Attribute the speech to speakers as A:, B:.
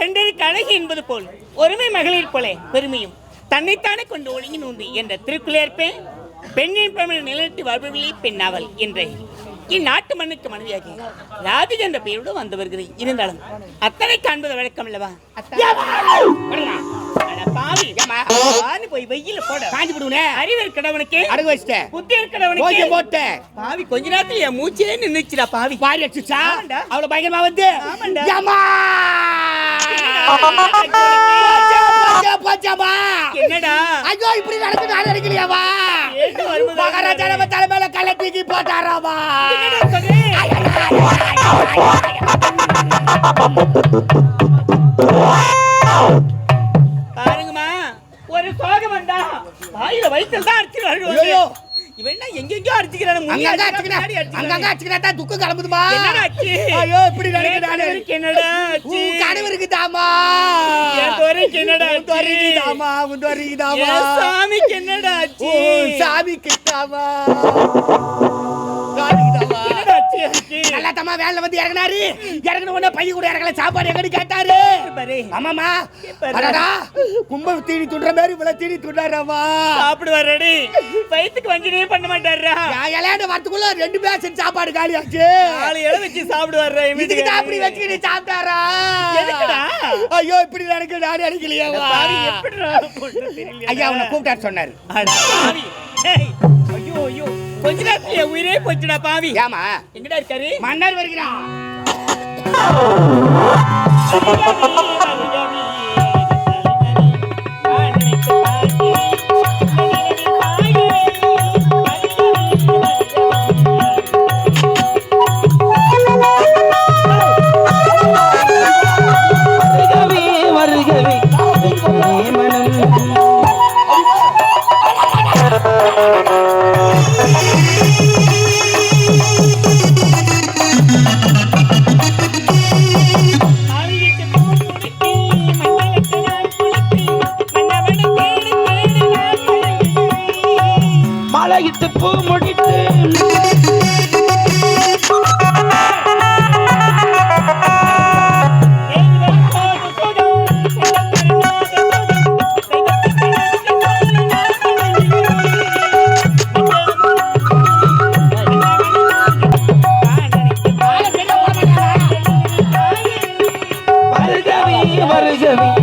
A: பெண்டருக்கு அழகி என்பது போல் ஒருமை மகளிர் போல பெருமையும் தன்னைத்தானே கொண்டு ஒழுங்கி நூந்தி என்ற திருக்குள்ளேற்பே பெண்ணின் பெருமை நிலைநிறுத்தி வாழ்பவில்லை பெண்ணாவல் என்ற இந்நாட்டு மண்ணுக்கு மனைவியாகி ராதிகா என்ற பெயரோடு வந்து வருகிறேன் இருந்தாலும் அத்தனை காண்பது வழக்கம் அல்லவா? போய் வெயில போட.
B: காஞ்சி விடுவனே
A: அறிவு இருக்கிறவனுக்கு
B: அடகு வச்சிட்டேன்
A: புத்தி இருக்கிறவனுக்கு.
B: ஓகே போட்டேன்
A: பாவி கொஞ்ச நேரத்துல என் மூச்சே நின்னுச்சுடா பாவி.
B: பாரி அடிச்சுச்சா. அவ்வளவு பயங்கரமா வந்து.
A: ஆமாண்டா. என்னடா?
B: ஐயோ இப்படி நடக்குது நான் நினைக்கலையாவா மகாராஜா நம்ம தலைமையில கல்ல தூக்கி
A: சொல்றே? பாருங்கம்மா ஒரு சோகம் வந்தா வாயில வயித்துல தான் அடிச்சு. இவன் எங்கெங்கயோ அடிச்சுக்கிறான
B: அங்கங்க
A: அடிச்சுக்கிறான்,
B: அங்கங்க தான் துக்கம் கிளம்புதுமா
A: என்னடா ஆச்சு?
B: ஐயோ இப்படி நடக்குது நானு.
A: எனக்கு என்னடா ஆச்சு?
B: உன் கனவு இருக்குதாமா
A: என் துரைக்கு என்னடா
B: உன்
A: சாமிக்கு ஆச்சு?
B: தம்மா வேலை வந்து இறங்கினாரு. இறங்கின உடனே பையன் கூட இறங்கல. சாப்பாடு எங்கன்னு கேட்டாரு. ஆமாமா. அடடா. கும்பம் தீனி துண்ற மாதிரி இவ்வளவு தீனி துண்டாராமா
A: சாப்பிடுவாரடி. வயித்துக்கு வஞ்சனையே பண்ண மாட்டாரா
B: இலையாண்ட வரத்துக்குள்ள ரெண்டு பேசன் சாப்பாடு காலியாச்சு
A: நாலு இலை வச்சு சாப்பிடுவாரா
B: இதுக்கு தான் அப்படி வச்சுக்கிட்டு சாப்பிட்டாரா?
A: எதுக்குடா?
B: ஐயோ இப்படி நடக்க நானே
A: தெரியலையா?
B: ஐயா அவனை கூப்பிட்டாரு சொன்னாரு.
A: ஐயோ ஐயோ. கொஞ்ச நேரத்துல உயிரே போச்சுடா பாவி.
B: ஏமா
A: எங்கடா இருக்காரு?
B: மன்னர் வருகிறான்
C: முடித்து பூ முடித்து வருகவி வருகவி.